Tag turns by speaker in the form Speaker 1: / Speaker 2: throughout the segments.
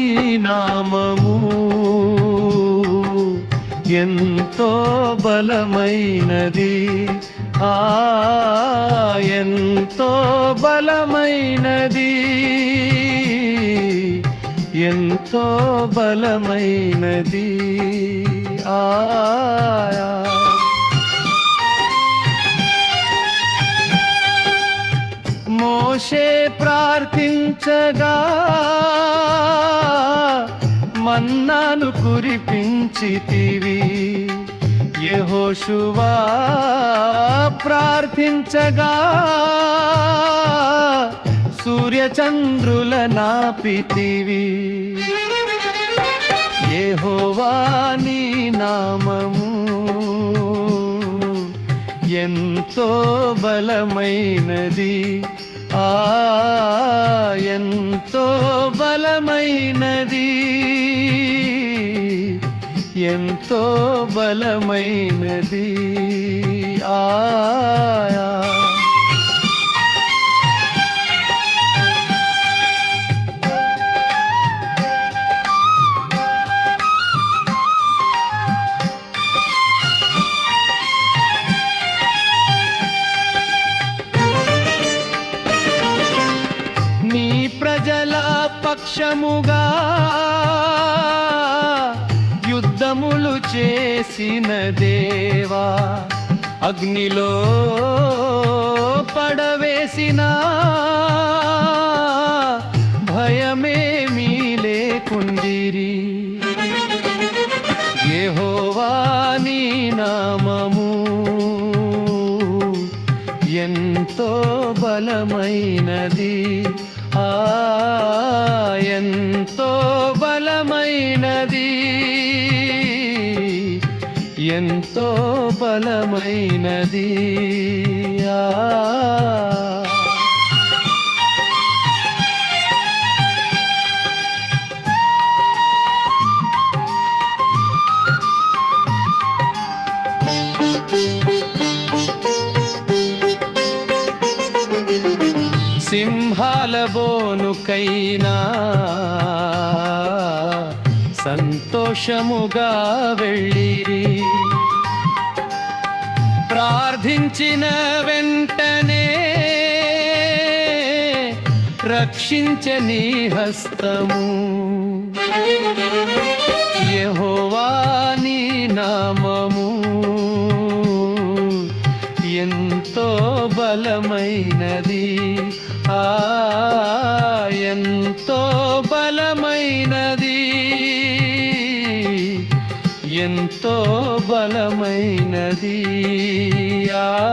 Speaker 1: యెహోవాని నామము. ఎంతో బలమైనది. ఆ ఎంతో బలమైనది. ఎంతో బలమైనది. ఆ. మోషే ప్రార్థించగా మన్నాను కురిపించితివి. యెహోషువా ప్రార్థించగా సూర్యచంద్రుల నాపితివి. యెహోవా నీ నామము ఎంతో బలమైనది. ఎంతో బలమైనది. ఎంతో బలమైనది. ఆ సాక్ష్యముగా యుద్ధములు చేసిన దేవా అగ్నిలో పడవేసినా ఎంతో బలమైనది. ఆ ఎంతో బలమైనది. ఎంతో బలమైనది. ఆ సింహాల బోనుకైనా సంతోషముగా వెళ్ళిరి. ప్రార్థించిన వెంటనే రక్షించని హస్తము. యెహోవా నీ నామము. ఎంతో బలమైనది. ఎంతో బలమైనది. ఎంతో బలమైనది. ఆ.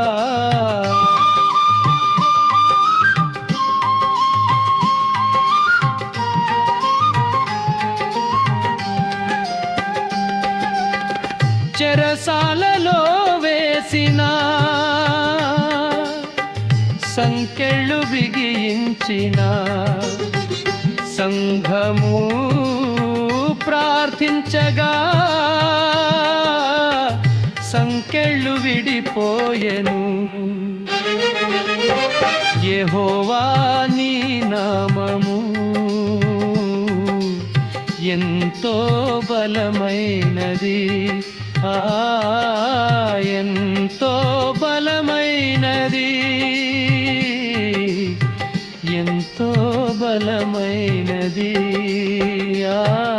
Speaker 1: చెరసాలలో వేసిన సంకెళ్ళు బిగించిన సంఘము ప్రార్థించగా సంకెళ్ళు విడిపోయెను. యెహోవా నీ నామము ఎంతో బలమైనది. ఆ ఎంతో విశాలమైనది ఆ